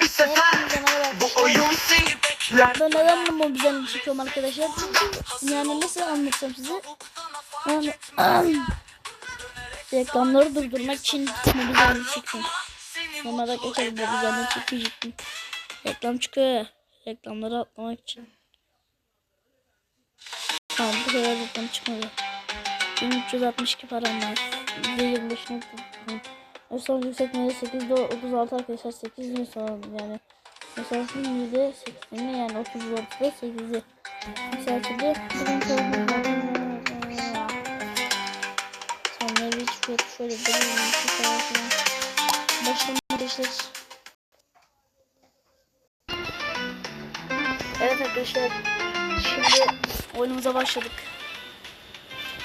bir Bu oyun seni Ben neden bu mobilden çıkıyorum arkadaşlar? Yani nasıl anlatsam size? Yani reklamları durdurmak için mobilden çıktım. Normalde geçer mobilden çıkmayacaktım. Reklam çıkıyor. Reklamları atlamak için. Tamam bu kadar reklam çıkmadı. 1362 param var. %25'ini tuttum. Son yükseltmede 8'de 36 arkadaşlar 8 gün sonra yani. Mesela yüzde seksenini yani 30 voltta 8'i yükseltildi. Bugün Sonra bir fiyatı şöyle bir filan. Başlama arkadaşlar. Evet arkadaşlar. Şimdi oyunumuza başladık.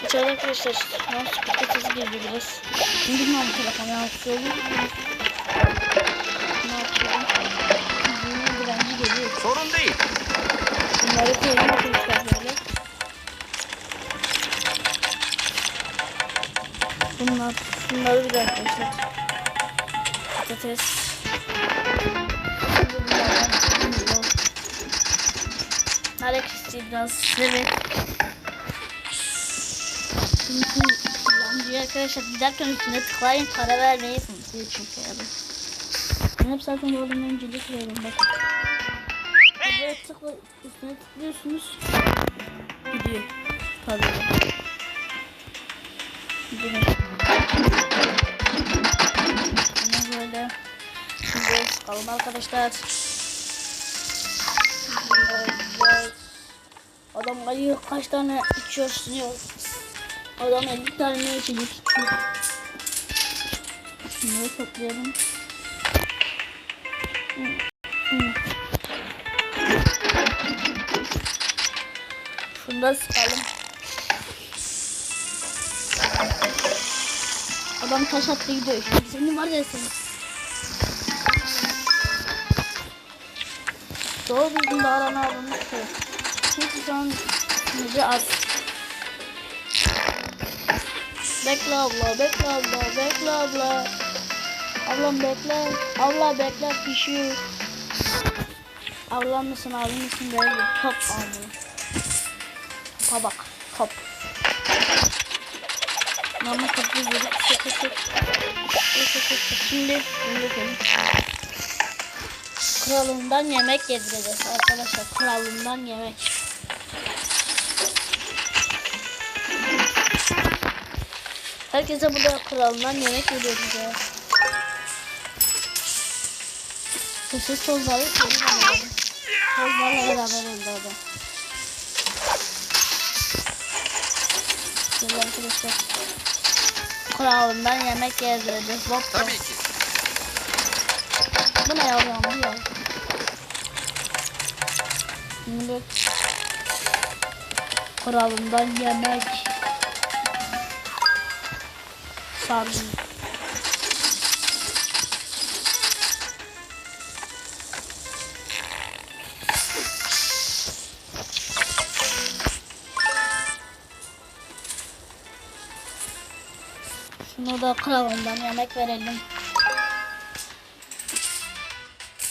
İçeride arkadaşlar mouse kalitesi girdi biraz. Bilmiyorum telefonu yansıyor. Ne yapıyorum? Bunun direnci geliyor. Sorun değil. Bunları koyalım arkadaşlar böyle. Bunlar, bunları bir arkadaşlar. Patates. Ekşisi biraz evet. Yancı arkadaşlar giderken üstüne tıklayın para vermeyi unutuyor çünkü adam. Ben hep zaten yolun öncelik veriyorum bakın. Böyle tıkla üstüne tıklıyorsunuz. Gidiyor. Tabii. Gidiyor. Bunu böyle şimdi sıkalım arkadaşlar. Adam ayı kaç tane içiyor sunuyor. Adam 50 tane içecek içiyor. Şunları toplayalım. Şunu da sıkalım. Adam taş attı gidiyor. Şimdi var ya senin. Doğru düzgün davranma alınmış ki. Çünkü an sinirli az. Bekle abla, bekle abla, bekle abla. Ablam bekle. Abla bekle pişiyor. Ablam mısın, abim misin böyle top aldı. Tabak, top. Mama kapı yedik, sıkı sık. Şimdi bunu. Kralından yemek yedireceğiz arkadaşlar. Kralından yemek. Herkese burada kralından yemek veriyoruz ya. Sessiz tozları koyuyorum. Tozlarla beraber öldü adam. Şöyle arkadaşlar. Kralından yemek yedireceğiz. Hop. Tabii ki. Bu ne yavrum ya? Şimdi kralından yemek sarı. Şunu da kralından yemek verelim.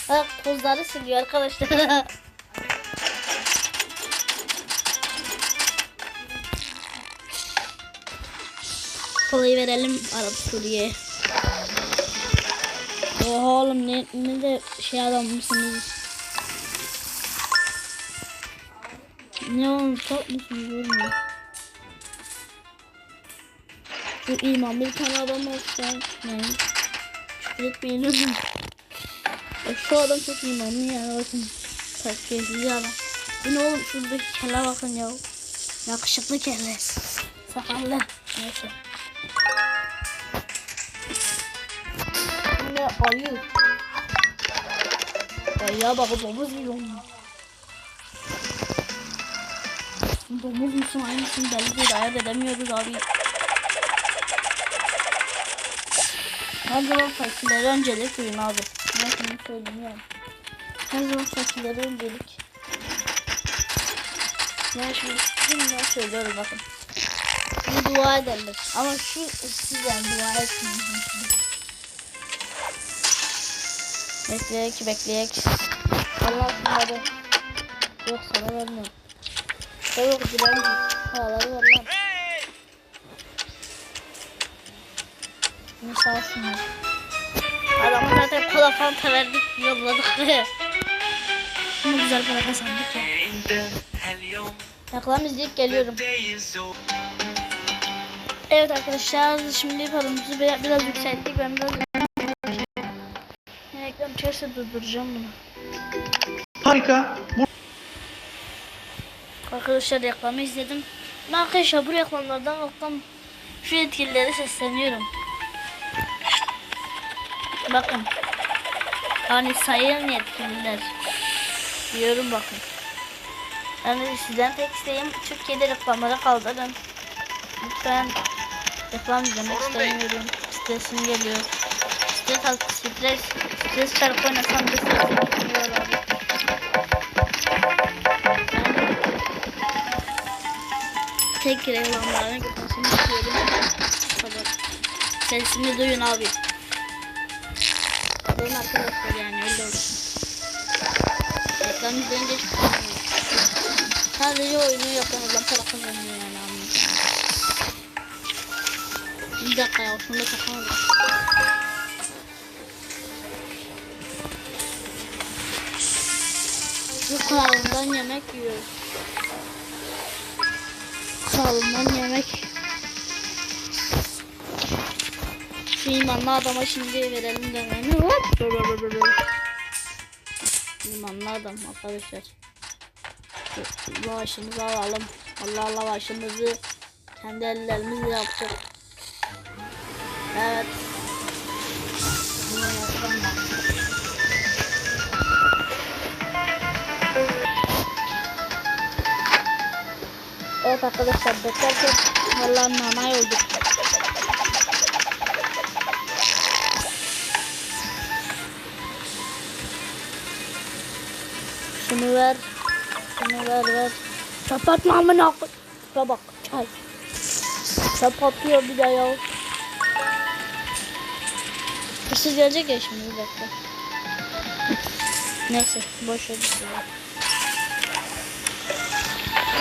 Bak tozları siliyor arkadaşlar. Kolayı verelim Arap Suriye. Oha oğlum ne, ne de şey adam mısınız? Ne oğlum top musunuz oğlum? Bu imam bir tane adam olsa ne? Küfür etmeyin. Ya Şu adam çok imamlı ya bakın. Terbiyesiz adam. Bu ne oğlum şuradaki kelle bakın ya. Yakışıklı kelle. Sakallı. Neyse. Ayı. Ayıya bak domuz yiyor. Domuz musun aynısını belli değil. Ayırt edemiyoruz abi. Her zaman fakirlere öncelik duyun abi. Ben sana söyleyeyim yani. Her zaman fakirlere öncelik. Ben şimdi şimdi söylüyorum bakın. Bir dua ederler. Ama şu siz yani dua etmeyin. Bekleyek bekleyek. Allah şunları. Yok sana vermiyorum. Ya Yok dilenci. Paraları ver lan. Ne sağ olsunlar. Adamı zaten kola fanta verdik yolladık. Ama güzel para kazandık ya. Yaklan izleyip geliyorum. Evet arkadaşlar şimdi paramızı biraz yükselttik. Ben biraz Reklam içerse durduracağım bunu. Harika. Bu Arkadaşlar reklamı izledim. Ben arkadaşlar bu reklamlardan alttan şu yetkililere sesleniyorum. Bakın. Hani sayın yetkililer. Diyorum bakın. Yani sizden tek isteğim Türkiye'de reklamları kaldırın. Lütfen reklam izlemek istemiyorum. Stresim geliyor. Stres, alt- stres, stres şarkı oynasam da stresim gitmiyor abi. tek reklamlarına gitmesini istiyorum. Kadar. Sesimi duyun abi. Benim arkadaşlar yani öyle olsun. Reklam izleyince hiç. Sadece oyunu yapan adam para kazanıyor yani anlayacağım. Bir dakika ya şunu da takamadım. Bu kanalından yemek yiyoruz. Kralından yemek. Şu imanlı adama şimdi verelim demeni. Hop. İmanlı adam arkadaşlar. Lavaşımızı alalım. Allah lavaşımızı kendi ellerimizle yaptık. Evet. Evet arkadaşlar beklerken vallahi nanay olduk. Şunu ver. Şunu ver ver. Çöp atma amına koy. Bak çay. Çöp atıyor bir de ya. Hırsız gelecek ya şimdi bir dakika. Neyse boş ver.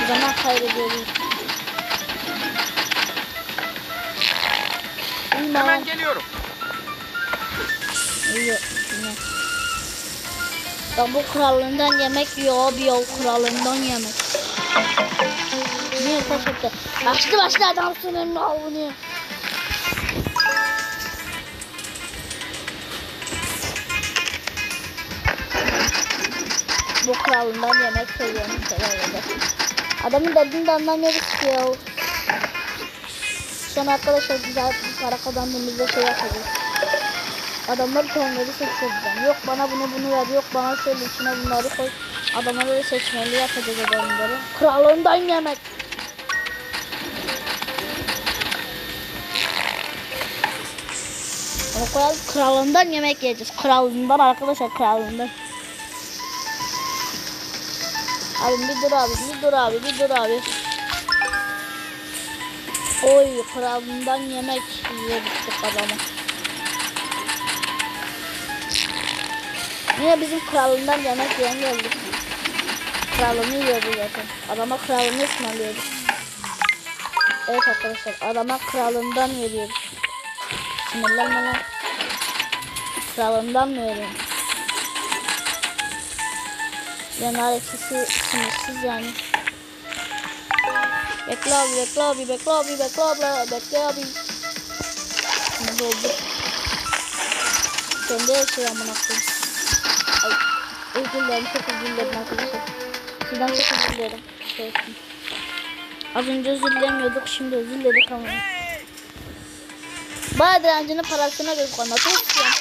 Zaman kaybediyoruz. Hemen geliyorum. Yine. Ya bu kralından yemek yiyor abi ya kralından yemek. Niye kaçırdı? Başlı başlı adamsın önüne avunuyor. Bu kralından yemek seviyorum herhalde. Adamın dediğini de anlamıyoruz ki ya. Şu arkadaşlar güzel para kazandığımızda şey yapacağız. Adamlar tonları seçeceğim. Yok bana bunu bunu ver, yok bana şöyle içine bunları koy. Adamları da seçmeli yapacağız adamları. Kralından yemek. O kral, kralından yemek yiyeceğiz. Kralından arkadaşlar kralından. Abi bir dur abi, bir dur abi, bir dur abi. Oy kralından yemek yiyorduk adamı. Yine bizim kralından yemek yiyen geldi. Kralını yiyordu zaten. Adama kralını ısmarlıyordu. Evet arkadaşlar adama kralından veriyoruz. Sinirlenme lan. Kralından mı veriyorum? Yanar etkisi sınırsız yani. Bekle abi, bekle abi, bekle abi, bekle abi, bekle abi. Şimdi doldur. Kendi her şey amına koyayım. Ay, özür dilerim, çok özür dilerim arkadaşlar. Sizden çok özür dilerim. Şey olsun. Az önce özür dilemiyorduk, şimdi özür diledik ama. Bana dilencinin parasına göz. Çok istiyorum.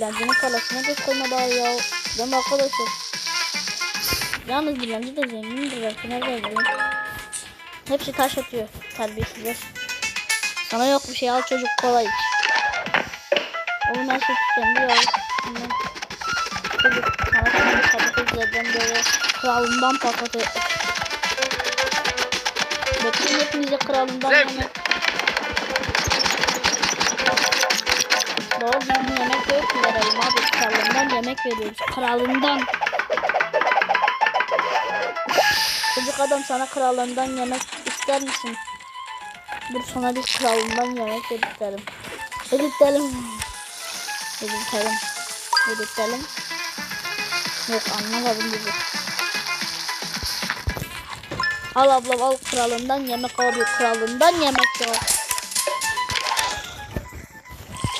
Dilencinin parasına göz koyma bari ya. Değil arkadaşlar? Yalnız dilenci de zengindir belki nerede biliyorum. Hepsi taş atıyor terbiyesizler. Sana yok bir şey al çocuk kola iç. Onu nasıl tükendi ya? Bundan. Çocuk sana kendi patateslerden böyle kralından patates. Bekleyin hepinize kralından yemek. Doğru düzgün yemek yemek veriyoruz. Kralından. Çocuk adam sana kralından yemek ister misin? Dur sana bir kralından yemek editlerim. Editlerim. Editlerim. Editlerim. Yok anlamadım bizi. Al ablam al kralından yemek al kralından yemek al.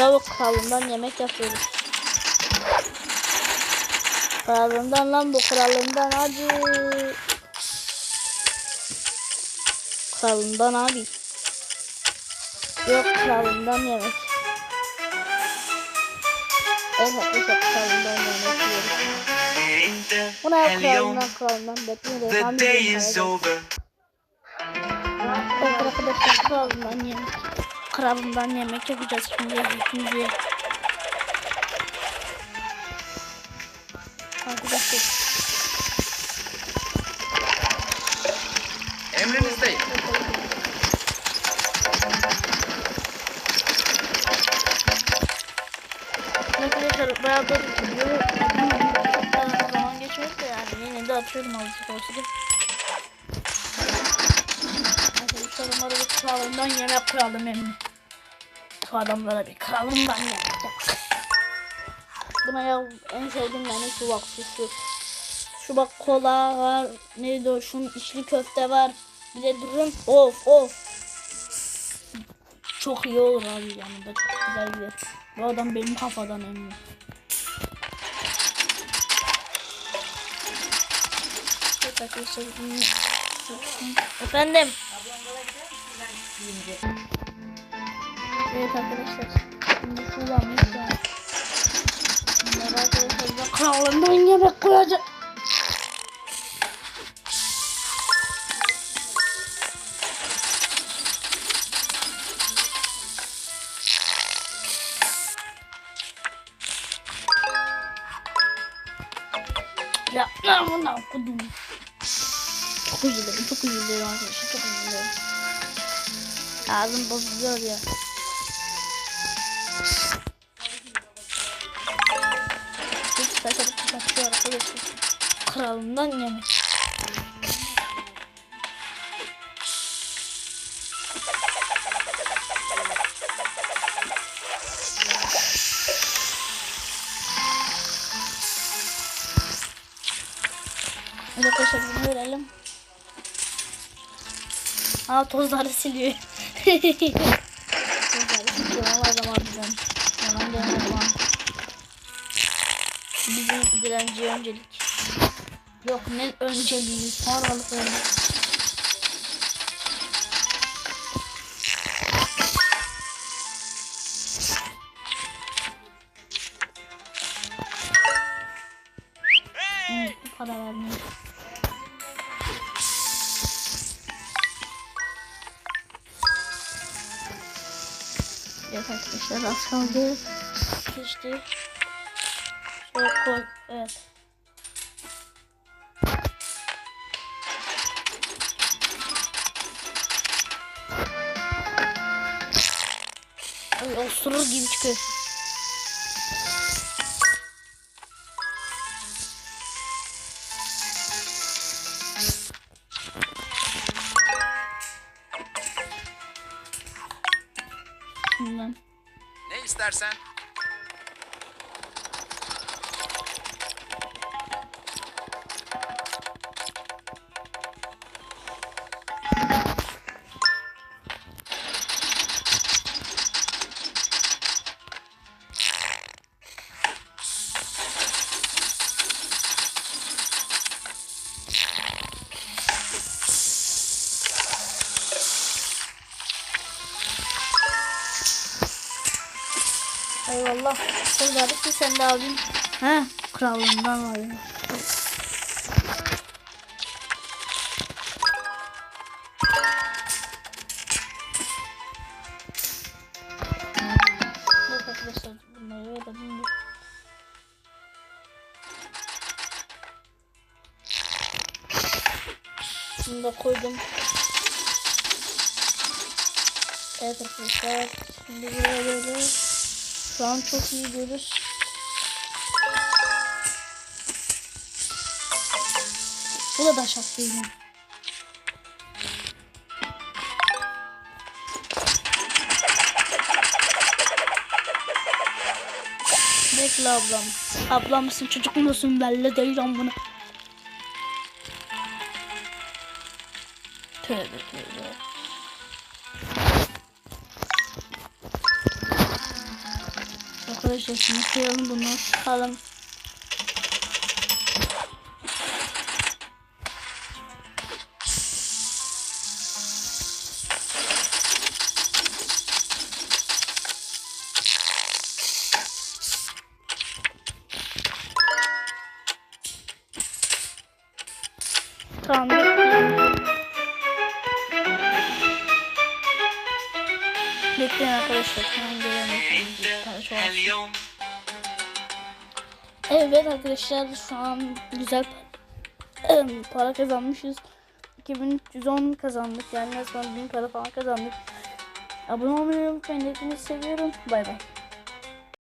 Çabuk kralından yemek yapıyoruz. Kralından lan bu kralından hadi. Kralından abi. Yok kralından yemek. Evet arkadaşlar kralından yemek yiyoruz. Bu ne kralından kralından day is over. Evet arkadaşlar kralından yemek. Kralından yemek yapacağız şimdi şimdi. Arkadaşlar Emrinizdeyim. arkadaşlar bayağı da zaman geçiyor da yani yine de atıyorum azıcık olsa da. Arkadaşlar umarım bir kralından yemek kralım emin. Şu adamlara bir kralından yemek yap. Buna ya en sevdiğim yani şu bak şu şu. Şu bak kola var. Neydi o? Şunun içli köfte var. Bir de durum. Of of. Çok iyi olur abi yani. Da çok güzel gider. Bu adam benim kafadan emiyor. Evet Efendim. Evet arkadaşlar. Şimdi kullanmış yani. Bunları arkadaşlar da kralından yemek koyacak. Ya ne okudum. Çok üzülüyorum, çok üzülüyorum arkadaşlar, çok üzülüyorum. Ağzım bozuluyor ya. Hiç kaçarıp kaçıyor. Kralından. Hadi arkadaşlar bunu verelim. Aa tozları siliyor. Ama zaman bizden. Yalan dönüyor zaman. Bizim direnci öncelik. Yok ne önceliği sonralık öncelik. Arkadaşlar az kaldı. Geçti. Şöyle koy. Evet. Ay osurur gibi çıkıyor. Ne Eyvallah. Sen garip ki sen de alayım. He, krallığından alayım. Bunu da koydum. Evet arkadaşlar. Şimdi buraya böyle. Şu an çok iyi görüyoruz. Bu da daş attı yine. Bekle ablam. Ablam mısın çocuk musun belli değil lan bunu. Tövbe tövbe. Arkadaşlar şimdi koyalım bunu. Tamam. bekleyin. Arkadaşlar. Göremiyorsunuz. Evet. Evet arkadaşlar şu an güzel para kazanmışız. 2310 kazandık. Yani en azından 1000 para falan kazandık. Abone olmayı unutmayın. Hepinizi seviyorum. Bay bay.